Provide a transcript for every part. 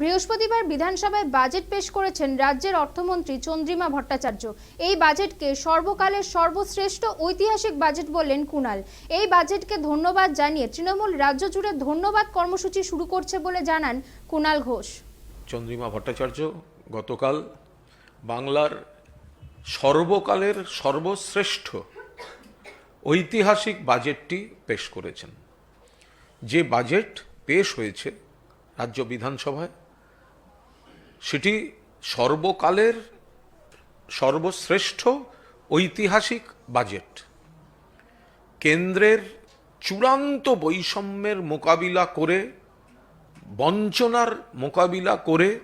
বৃহস্পতিবার বিধানসভায় বাজেট পেশ করেছেন রাজ্যের অর্থমন্ত্রী চন্দ্রিমা ভট্টাচার্য। এই বাজেটকে সর্বকালের সর্বশ্রেষ্ঠ ঐতিহাসিক বাজেট বললেন কুণাল। এই বাজেটকে ধন্যবাদ জানিয়ে তৃণমূল রাজ্য জুড়ে ধন্যবাদ কর্মসূচি শুরু করছে বলে জানান কুণাল ঘোষ। চন্দ্রিমা ভট্টাচার্য, গতকাল বাংলার সর্বকালের সর্বশ্রেষ্ঠ ঐতিহাসিক বাজেটটি পেশ করেছেন। যে বাজেট পেশ হয়েছে রাজ্য বিধানসভায় সেটি সর্বকালের সর্বশ্রেষ্ঠ ঐতিহাসিক বাজেট। কেন্দ্রের চূড়ান্ত বৈষম্যের মোকাবিলা করে, বঞ্চনার মোকাবিলা করে,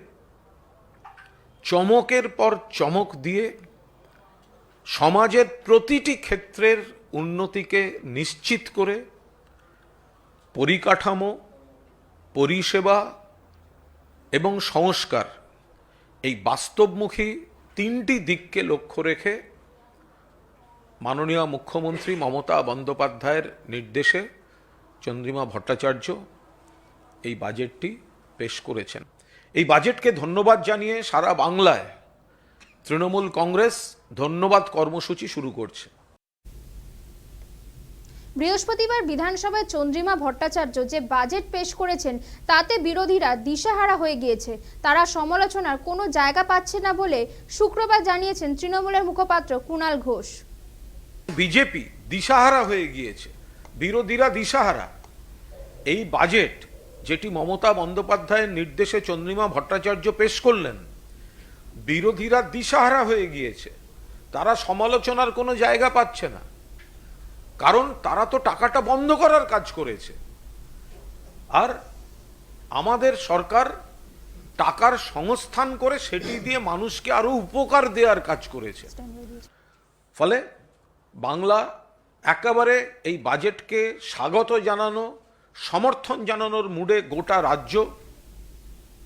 চমকের পর চমক দিয়ে সমাজের প্রতিটি ক্ষেত্রের উন্নতিকে নিশ্চিত করে পরিকাঠামো, পরিষেবা এবং সংস্কার এই বাস্তবমুখী তিনটি দিককে লক্ষ্য রেখে মাননীয় মুখ্যমন্ত্রী মমতা বন্দ্যোপাধ্যায়ের নির্দেশে চন্দ্রিমা ভট্টাচার্য এই বাজেটটি পেশ করেছেন। এই বাজেটকে ধন্যবাদ জানিয়ে সারা বাংলায় তৃণমূল কংগ্রেস ধন্যবাদ কর্মসূচি শুরু করছে। বৃহস্পতিবার বিধানসভায় চন্দ্রিমা ভট্টাচার্য যে বাজেট পেশ করেছেন, তাতে বিরোধীরা দিশাহারা হয়ে গিয়েছে। তারা সমালোচনার কোনো জায়গা পাচ্ছে না বলে শুক্রবার জানিয়েছেন তৃণমূলের মুখপাত্র কুণাল ঘোষ। বিজেপি দিশাহারা হয়ে গিয়েছে। বিরোধীরা দিশাহারা। এই বাজেট যেটি মমতা বন্দ্যোপাধ্যায়ের নির্দেশে চন্দ্রিমা ভট্টাচার্য পেশ করলেন, বিরোধীরা দিশাহারা হয়ে গিয়েছে। তারা সমালোচনার কোনো জায়গা পাচ্ছে না। কারণ তারা তো টাকাটা বন্ধ করার কাজ করেছে। আর আমাদের সরকার টাকার সংস্থান করে সেটি দিয়ে মানুষকে আরও উপকার দেওয়ার কাজ করেছে। ফলে বাংলা একেবারে এই বাজেটকে স্বাগত জানানো, সমর্থন জানানোর মুডে গোটা রাজ্য